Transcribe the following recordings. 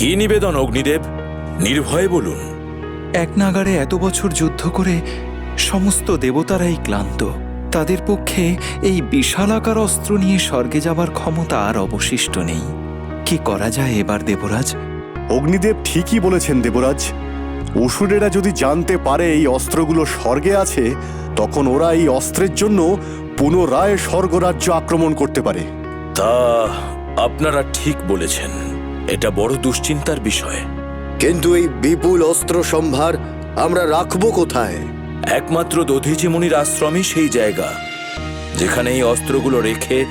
কি নিবেদন অগ্নিদেব? নির্ভয়ে বলুন। এক নাগারে এত বছর যুদ্ধ করে সমস্ত দেবতারাই ক্লান্ত। তাদের পক্ষে এই বিশালাকার অস্ত্র নিয়ে স্বর্গে যাবার ক্ষমতা আর অবশিষ্ট নেই। কি করা যায় এবার দেবরাজ? অগ্নিদেব ঠিকই বলেছেন দেবরাজ। অসুরেরা যদি জানতে পারে এই অস্ত্রগুলো স্বর্গে আছে তখন ওরা এই অস্ত্রের জন্য পুনরায় স্বর্গরাজ্য আক্রমণ করতে পারে। তা আপনারা ঠিক বলেছেন। এটা বড় দুশ্চিন্তার বিষয়। কিন্তু এই বিপুল অস্ত্র সম্ভার আমরা রাখব কোথায়? একমাত্র দধিচি মুনির আশ্রমই সেই জায়গা যেখানে এই অস্ত্রগুলো রেখে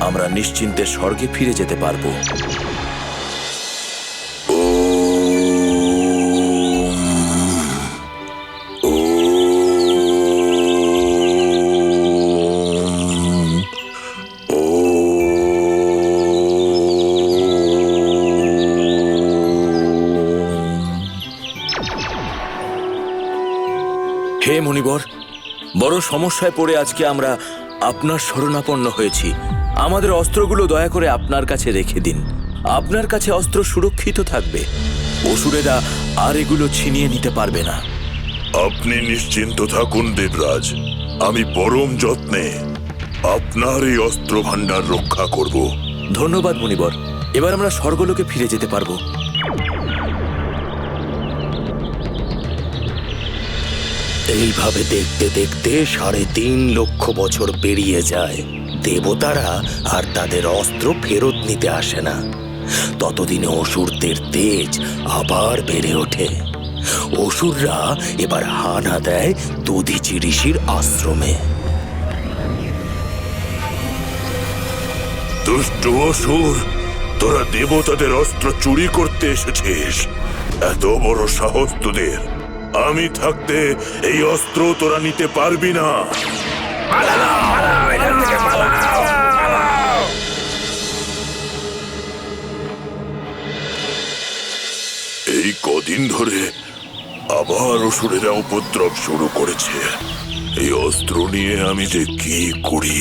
আমরা নিশ্চিন্তে স্বর্গে ফিরে যেতে পারব। হে মণিবর বড় সমস্যায় পড়ে আজকে আমরা আপনার শরণাপন্ন হয়েছি। আমাদের অস্ত্রগুলো দয়া করে আপনার কাছে রেখে দিন। আপনার কাছে অস্ত্র সুরক্ষিত থাকবে। অসুরেরা আর এগুলো ছিনিয়ে নিতে পারবে না। আপনি নিশ্চিন্ত থাকুন দেবরাজ। আমি পরম যত্নে আপনার এই অস্ত্র ভাণ্ডার রক্ষা করব। ধন্যবাদ মণিবর। এবার আমরা স্বর্গলোকে ফিরে যেতে পারব। এইভাবে দেখতে দেখতে সাড়ে তিন লক্ষ বছর পেরিয়ে যায়। দেবতারা আর তাদের অস্ত্র ফেরত নিতে আসে না। ততদিনে অসুরদের তেজ আবার বেড়ে ওঠে। অসুররা এবার হানা দেয় দধিচি ঋষির আশ্রমে। দুষ্ট অসুর, তোরা দেবতাদের অস্ত্র চুরি করতে এসেছিস। এত বড় সাহস তোদের। আমি থাকতে এই অস্ত্র তোরা নিতে পারবি না। এই কদিন ধরে আবার অসুরেরা উপদ্রব শুরু করেছে। এই অস্ত্র নিয়ে আমি যে কি করি?